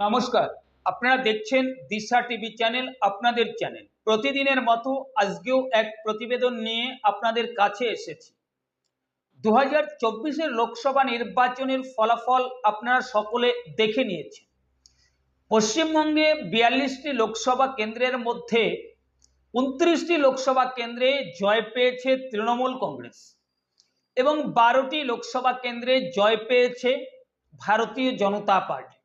নমস্কার। আপনারা দেখছেন দিশা টিভি চ্যানেল, আপনাদের চ্যানেল। প্রতিদিনের মতো আজকেও এক প্রতিবেদন নিয়ে আপনাদের কাছে এসেছি। দু হাজার লোকসভা নির্বাচনের ফলাফল আপনারা সকলে দেখে নিয়েছেন। পশ্চিমবঙ্গে বিয়াল্লিশটি লোকসভা কেন্দ্রের মধ্যে উনত্রিশটি লোকসভা কেন্দ্রে জয় পেয়েছে তৃণমূল কংগ্রেস এবং বারোটি লোকসভা কেন্দ্রে জয় পেয়েছে ভারতীয় জনতা পার্টি।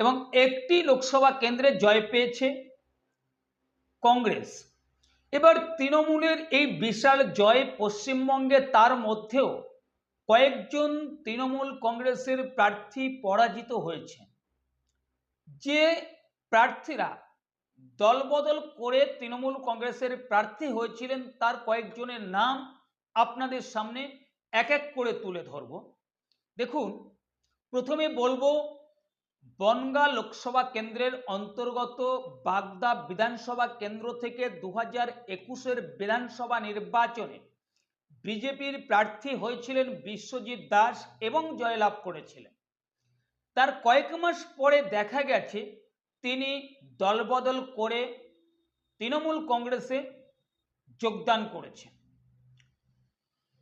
এবং একটি লোকসভা কেন্দ্রে জয় পেয়েছে কংগ্রেস। এবার তৃণমূলের এই বিশাল জয় পশ্চিমবঙ্গে তার মধ্যেও কয়েকজন তৃণমূল কংগ্রেসের প্রার্থী পরাজিত হয়েছে। যে প্রার্থীরা দলবদল করে তৃণমূল কংগ্রেসের প্রার্থী হয়েছিলেন, তার কয়েকজনের নাম আপনাদের সামনে এক এক করে তুলে ধরব। দেখুন, প্রথমে বলব বনগা লোকসভা কেন্দ্রের অন্তর্গত বাগদা বিধানসভা কেন্দ্র থেকে দু হাজার একুশের বিধানসভা নির্বাচনে বিজেপির প্রার্থী হয়েছিলেন বিশ্বজিৎ দাস এবং জয়লাভ করেছিলেন। তার কয়েক মাস পরে দেখা গেছে, তিনি দলবদল করে তৃণমূল কংগ্রেসে যোগদান করেছেন।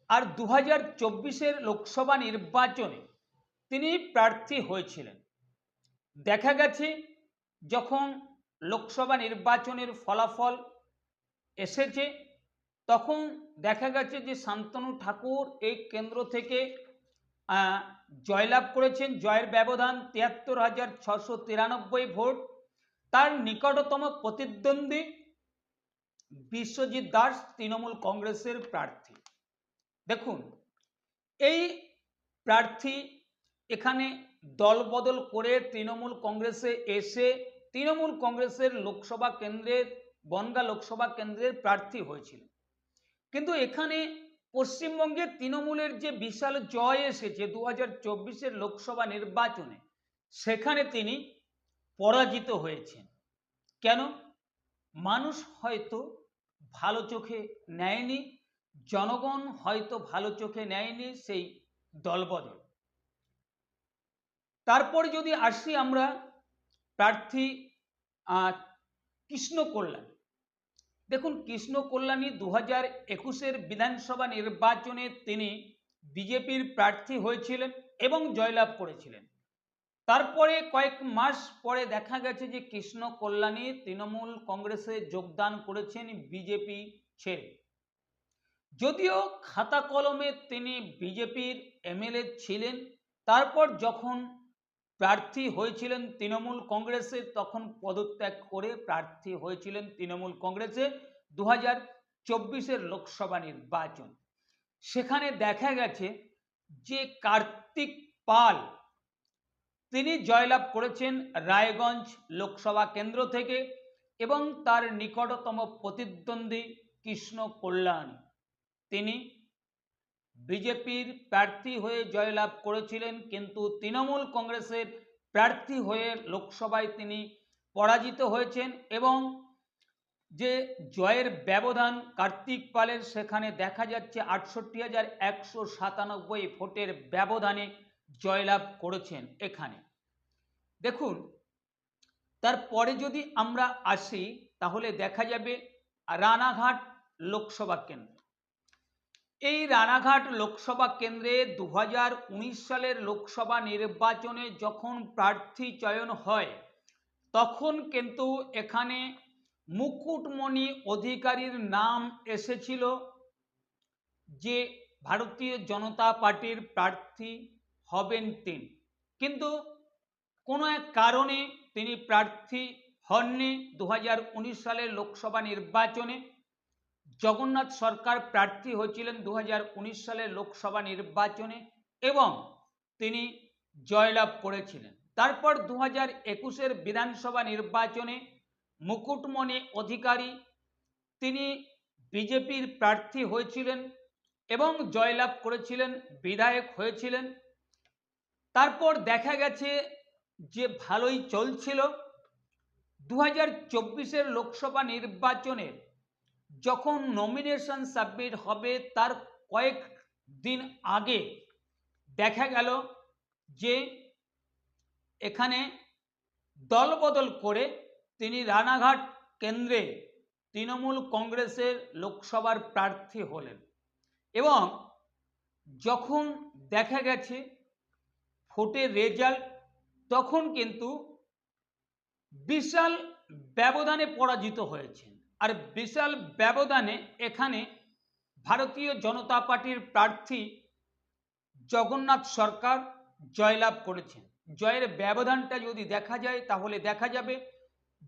আর দু হাজার চব্বিশের লোকসভা নির্বাচনে তিনি প্রার্থী হয়েছিলেন। দেখা গেছে যখন লোকসভা নির্বাচনের ফলাফল এসেছে, তখন দেখা গেছে যে শান্তনু ঠাকুর এই কেন্দ্র থেকে জয়লাভ করেছেন। জয়ের ব্যবধান তিয়াত্তর হাজার ছশো তিরানব্বই ভোট। তার নিকটতম প্রতিদ্বন্দ্বী বিশ্বজিৎ দাস, তৃণমূল কংগ্রেসের প্রার্থী। দেখুন, এই প্রার্থী এখানে দলবদল করে তৃণমূল কংগ্রেসে এসে তৃণমূল কংগ্রেসের লোকসভা কেন্দ্রের বনগা লোকসভা কেন্দ্রের প্রার্থী হয়েছিলেন কিন্তু এখানে পশ্চিমবঙ্গে তৃণমূলের যে বিশাল জয় এসেছে দু হাজার লোকসভা নির্বাচনে, সেখানে তিনি পরাজিত হয়েছেন। কেন? মানুষ হয়তো ভালো চোখে নেয়নি, জনগণ হয়তো ভালো চোখে নেয়নি সেই দলবদল। তারপর যদি আসি আমরা প্রার্থী কৃষ্ণ কল্যাণ। দেখুন, কৃষ্ণ কল্যাণী দু হাজার একুশের বিধানসভা নির্বাচনে তিনি বিজেপির প্রার্থী হয়েছিলেন এবং জয়লাভ করেছিলেন। তারপরে কয়েক মাস পরে দেখা গেছে যে কৃষ্ণ কল্যাণী তৃণমূল কংগ্রেসে যোগদান করেছেন বিজেপি ছেড়ে। যদিও খাতা কলমে তিনি বিজেপির এমএলএ ছিলেন, তারপর যখন প্রার্থী হয়েছিলেন তৃণমূল কংগ্রেসে, তখন পদত্যাগ করে প্রার্থী হয়েছিলেন তৃণমূল কংগ্রেসে দু হাজার চব্বিশের লোকসভা নির্বাচন। সেখানে দেখা গেছে যে কার্তিক পাল, তিনি জয়লাভ করেছেন রায়গঞ্জ লোকসভা কেন্দ্র থেকে এবং তার নিকটতম প্রতিদ্বন্দ্বী কৃষ্ণ কল্যাণ। তিনি বিজেপির প্রার্থী হয়ে জয়লাভ করেছিলেন, কিন্তু তৃণমূল কংগ্রেসের প্রার্থী হয়ে লোকসভায় তিনি পরাজিত হয়েছেন এবং যে জয়ের ব্যবধান কার্তিক পালের, সেখানে দেখা যাচ্ছে আটষট্টি হাজার একশো সাতানব্বই ভোটের ব্যবধানে জয়লাভ করেছেন এখানে। দেখুন, তারপরে যদি আমরা আসি, তাহলে দেখা যাবে রানাঘাট লোকসভা কেন্দ্র। এই রানাঘাট লোকসভা কেন্দ্রে দু হাজার উনিশ সালের লোকসভা নির্বাচনে যখন প্রার্থী চয়ন হয়, তখন কিন্তু এখানে মুকুটমণি অধিকারীর নাম এসেছিল যে ভারতীয় জনতা পার্টির প্রার্থী হবেন তিনি। কিন্তু কোনো এক কারণে তিনি প্রার্থী হননি দু হাজার উনিশ সালের লোকসভা নির্বাচনে। জগন্নাথ সরকার প্রার্থী হয়েছিলেন দু হাজার উনিশ সালের লোকসভা নির্বাচনে এবং তিনি জয়লাভ করেছিলেন। তারপর দু হাজার একুশের বিধানসভা নির্বাচনে মুকুটমণি অধিকারী, তিনি বিজেপির প্রার্থী হয়েছিলেন এবং জয়লাভ করেছিলেন, বিধায়ক হয়েছিলেন। তারপর দেখা গেছে যে ভালোই চলছিল। দু হাজার লোকসভা নির্বাচনের যখন নমিনেশন সাবমিট হবে তার কয়েক দিন আগে দেখা গেল যে এখানে দলবদল করে তিনি রানাঘাট কেন্দ্রে তৃণমূল কংগ্রেসের লোকসভার প্রার্থী হলেন। এবং যখন দেখা গেছে ভোটের রেজাল্ট তখন কিন্তু বিশাল ব্যবধানে পরাজিত হয়েছেন। আর বিশাল ব্যবধানে এখানে ভারতীয় জনতা পার্টির প্রার্থী জগন্নাথ সরকার জয়লাভ করেছেন। জয়ের ব্যবধানটা যদি দেখা যায়, তাহলে দেখা যাবে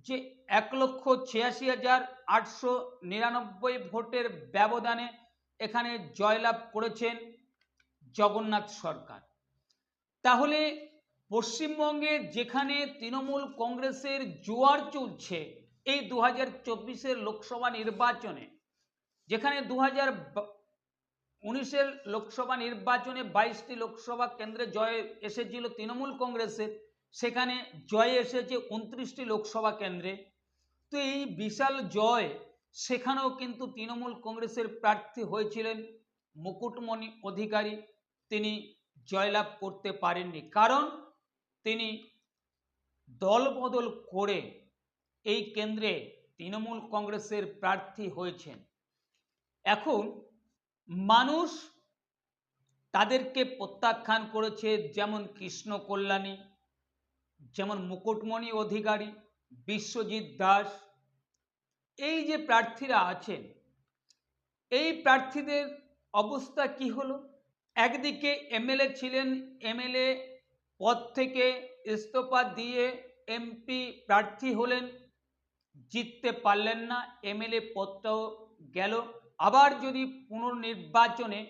যে এক লক্ষ ছিয়াশি হাজার আটশো নিরানব্বই ভোটের ব্যবধানে এখানে জয়লাভ করেছেন জগন্নাথ সরকার। তাহলে পশ্চিমবঙ্গে যেখানে তৃণমূল কংগ্রেসের জোয়ার চলছে এই দু হাজার চব্বিশের লোকসভা নির্বাচনে, যেখানে দু হাজার উনিশের লোকসভা নির্বাচনে বাইশটি লোকসভা কেন্দ্রে জয় এসেছিল তৃণমূল কংগ্রেসের, সেখানে জয় এসেছে উনত্রিশটি লোকসভা কেন্দ্রে। তো এই বিশাল জয় সেখানেও কিন্তু তৃণমূল কংগ্রেসের প্রার্থী হয়েছিলেন মুকুটমণি অধিকারী। তিনি জয়লাভ করতে পারেননি। কারণ তিনি দলবদল করে এই কেন্দ্রে তৃণমূল কংগ্রেসের প্রার্থী হয়েছেন। এখন মানুষ তাদেরকে প্রত্যাখ্যান করেছে যেমন কৃষ্ণ কল্যাণী, যেমন মুকুটমণি অধিকারী, বিশ্বজিৎ দাস। এই যে প্রার্থীরা আছেন, এই প্রার্থীদের অবস্থা কি হলো? একদিকে এমএলএ ছিলেন, এমএলএ পদ থেকে ইস্তফা দিয়ে এমপি প্রার্থী হলেন জিততে পারলেন না এমএলএ পদটাও গেল। আবার যদি পুনর্নির্বাচনে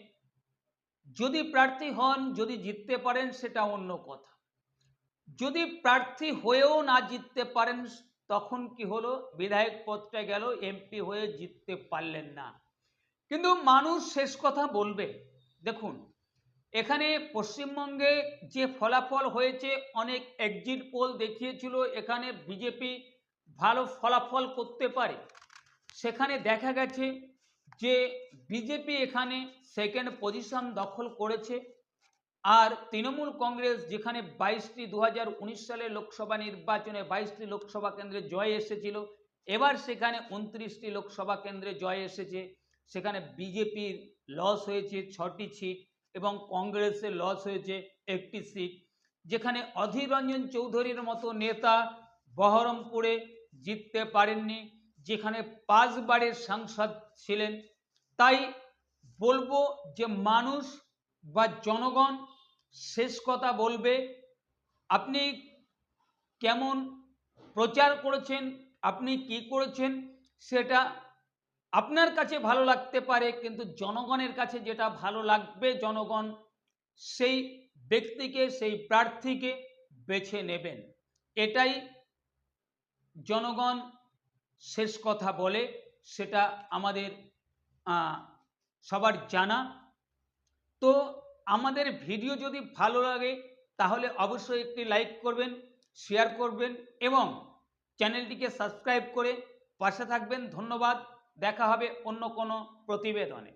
যদি প্রার্থী হন, যদি জিততে পারেন, সেটা অন্য কথা। যদি প্রার্থী হয়েও না জিততে পারেন, তখন কি হলো? বিধায়ক পদটা গেল এমপি হয়ে জিততে পারলেন না। কিন্তু মানুষ শেষ কথা বলবে। দেখুন, এখানে পশ্চিমবঙ্গে যে ফলাফল হয়েছে, অনেক এক্সিট পোল দেখিয়েছিল। এখানে বিজেপি ভালো ফলাফল করতে পারে। সেখানে দেখা গেছে যে বিজেপি এখানে সেকেন্ড পজিশন দখল করেছে আর তৃণমূল কংগ্রেস যেখানে বাইশটি দু সালের লোকসভা নির্বাচনে বাইশটি লোকসভা কেন্দ্রে জয় এসেছিল, এবার সেখানে উনত্রিশটি লোকসভা কেন্দ্রে জয় এসেছে। সেখানে বিজেপির লস হয়েছে ছটি সিট এবং কংগ্রেসের লস হয়েছে একটি সিট যেখানে অধীর রঞ্জন চৌধুরীর মতো নেতা বহরমপুরে জিততে পারেননি। যেখানে পাঁচবারের সাংসদ ছিলেন, তাই বলব যে মানুষ বা জনগণ শেষ কথা বলবে, আপনি কেমন প্রচার করেছেন, আপনি কি করেছেন, সেটা আপনার কাছে ভালো লাগতে পারে, কিন্তু জনগণের কাছে যেটা ভালো লাগবে, জনগণ সেই ব্যক্তিকে, সেই প্রার্থীকে বেছে নেবেন। এটাই জনগণ শেষ কথা বলে সেটা আমাদের সবার জানা। তো আমাদের ভিডিও যদি ভালো লাগে তাহলে অবশ্যই একটি লাইক করবেন, শেয়ার করবেন এবং চ্যানেলটিকে সাবস্ক্রাইব করে পাশে থাকবেন। ধন্যবাদ। দেখা হবে অন্য কোনো প্রতিবেদনে।